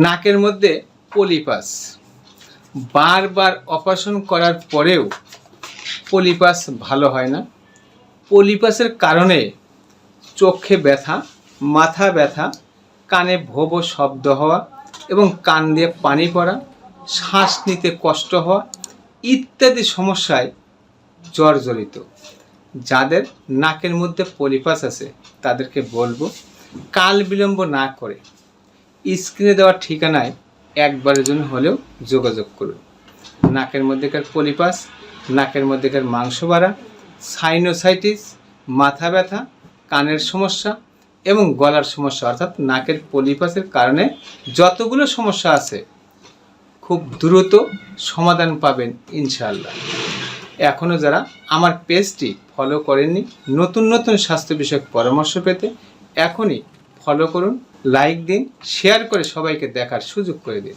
নাকের মধ্যে পলিপাস। বারবার অপারেশন করার পরেও পলিপাস ভালো হয় না। পলিপাসের কারণে চোখে ব্যথা, মাথা ব্যথা, কানে ভোবো শব্দ হওয়া এবং কান দিয়ে পানি পড়া, শ্বাস নিতে কষ্ট হওয়া ইত্যাদি সমস্যায় জর্জরিত। যাদের নাকের মধ্যে পলিপাস আছে, তাদেরকে বলব কাল বিলম্ব না করে স্ক্রিনে দেওয়া ঠিকানায় একবারের জন্য হলেও যোগাযোগ করুন। নাকের মধ্যেকার পলিপাস, নাকের মধ্যেকার মাংস বাড়া, সাইনোসাইটিস, মাথা ব্যথা, কানের সমস্যা এবং গলার সমস্যা, অর্থাৎ নাকের পলিপাসের কারণে যতগুলো সমস্যা আছে, খুব দ্রুত সমাধান পাবেন ইনশাআল্লাহ। এখনও যারা আমার পেজটি ফলো করেননি, নতুন নতুন স্বাস্থ্য বিষয়ক পরামর্শ পেতে এখনই ফলো করুন লাইক দিন শেয়ার করে সবাইকে দেখার সুযোগ করে দিন।